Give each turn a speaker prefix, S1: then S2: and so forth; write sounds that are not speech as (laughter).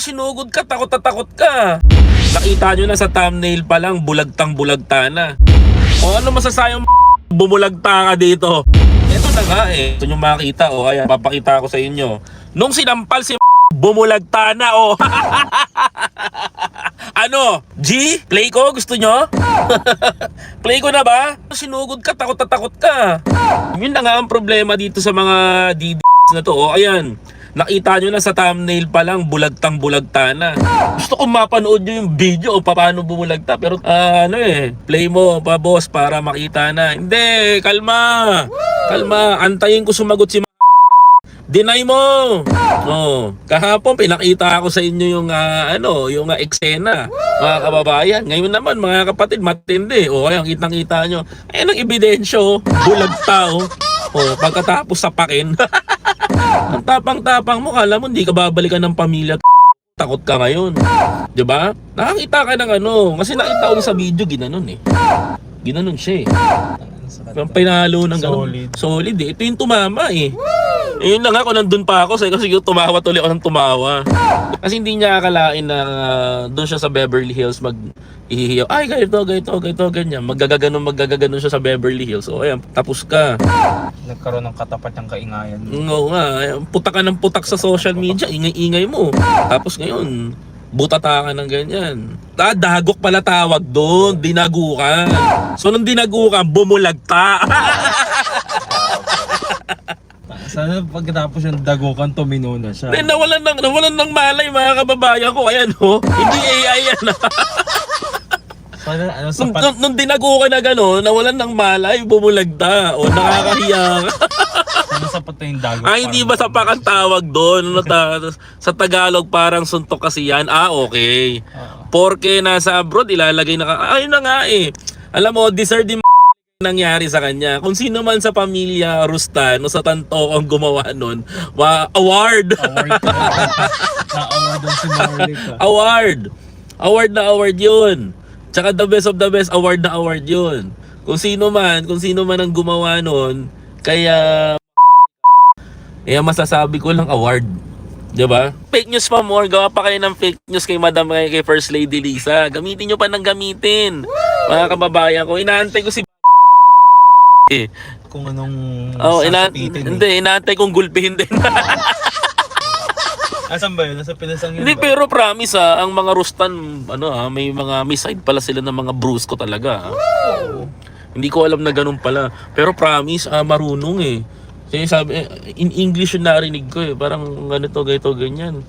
S1: sinugod ka, takot na takot ka. Nakita nyo na sa thumbnail pa lang, bulagtang bulagta na. O ano masasayang (laughs) bumulagta ka dito? Ito na nga eh. Ito nyo makita o kaya papakita ko sa inyo. Nung sinampal si (laughs) bumulagta na o. (laughs) ano? G? Play ko? Gusto nyo? Play ko na ba? Sinugod ka, takot na takot ka. Yun na nga ang problema dito sa mga DD na to. O ayan. Nakita nyo na sa thumbnail pa lang, bulagtang bulagta na. Gusto ko mapanood nyo yung video o paano bumulagta. Pero ah, ano eh, play mo pa boss para makita na. Hindi, kalma. Kalma, antayin ko sumagot si Deny mo. Oh, kahapon pinakita ako sa inyo yung ah, ano, yung uh, eksena, mga kababayan. Ngayon naman mga kapatid, matindi. O oh, ayan, kitang-kita nyo. Ayan ang ebidensyo, bulag tao. Oh, pagkatapos sapakin. (laughs) ang tapang-tapang mo, kala mo hindi ka babalikan ng pamilya (laughs) takot ka ngayon. 'Di ba? Nakakita ka ng ano, kasi nakita ko sa video ginanon eh. Ginanon siya eh. Ang pinalo ng ganun.
S2: Solid.
S1: Solid eh. Ito yung tumama eh. Eh, yun na nga kung nandun pa ako, kasi siguro tumawa tuloy ako ng tumawa. Kasi hindi niya akalain na uh, doon siya sa Beverly Hills mag ihihiyaw. Ay, ganito, ganito, ganito, ganyan. Maggagaganon, maggagaganon siya sa Beverly Hills. O, ayan, tapos ka.
S2: Nagkaroon ng katapat ng kaingayan.
S1: Oo nga, putak ka ng putak sa social media, ingay-ingay mo. Tapos ngayon, butata ka ng ganyan. Ah, dagok pala tawag doon, dinagukan. So nung dinagukan, bumulagta. (laughs)
S2: Sana pagkatapos yung dagukan, tumino na siya.
S1: Then nawalan ng, nawalan ng malay mga kababayan ko. Ayan ho, hindi AI yan. ha.
S2: Sana ano,
S1: nung,
S2: sapat.
S1: nung, nung dinagukan na gano'n, nawalan ng malay, bumulagta. O nakakahiya ka. (laughs)
S2: Sapat na yung dago.
S1: Ah, hindi ba sapak ang tawag doon? Ano ta- sa Tagalog parang suntok kasi yan. Ah, okay.
S2: Oo.
S1: Porke nasa abroad, ilalagay na ka. Ayun na nga eh. Alam mo, deserve din (laughs) nangyari sa kanya. Kung sino man sa pamilya Rustan o sa tanto ang gumawa nun, wa award.
S2: Award ka. Na-award doon si Marley ka.
S1: award. Award na award yun. Tsaka the best of the best, award na award yun. Kung sino man, kung sino man ang gumawa nun, kaya kaya masasabi ko lang award. 'Di ba? Fake news pa more, gawa pa kayo ng fake news kay Madam kay, kay First Lady Lisa. Gamitin nyo pa ng gamitin. Mga kababayan ko, inaantay ko si (laughs) eh.
S2: Kung anong
S1: Oh, ina
S2: eh.
S1: hindi, inaantay kong gulpihin din. (laughs)
S2: Asan ba yun? Nasa Pilasang yun
S1: Hindi,
S2: ba?
S1: pero promise ah, ang mga Rustan, ano ah, may mga, may side pala sila ng mga brusko talaga. ah. Hindi ko alam na ganun pala. Pero promise, ah, marunong eh. Kasi sabi, in English yung narinig ko eh. Parang ganito, ganito, ganyan.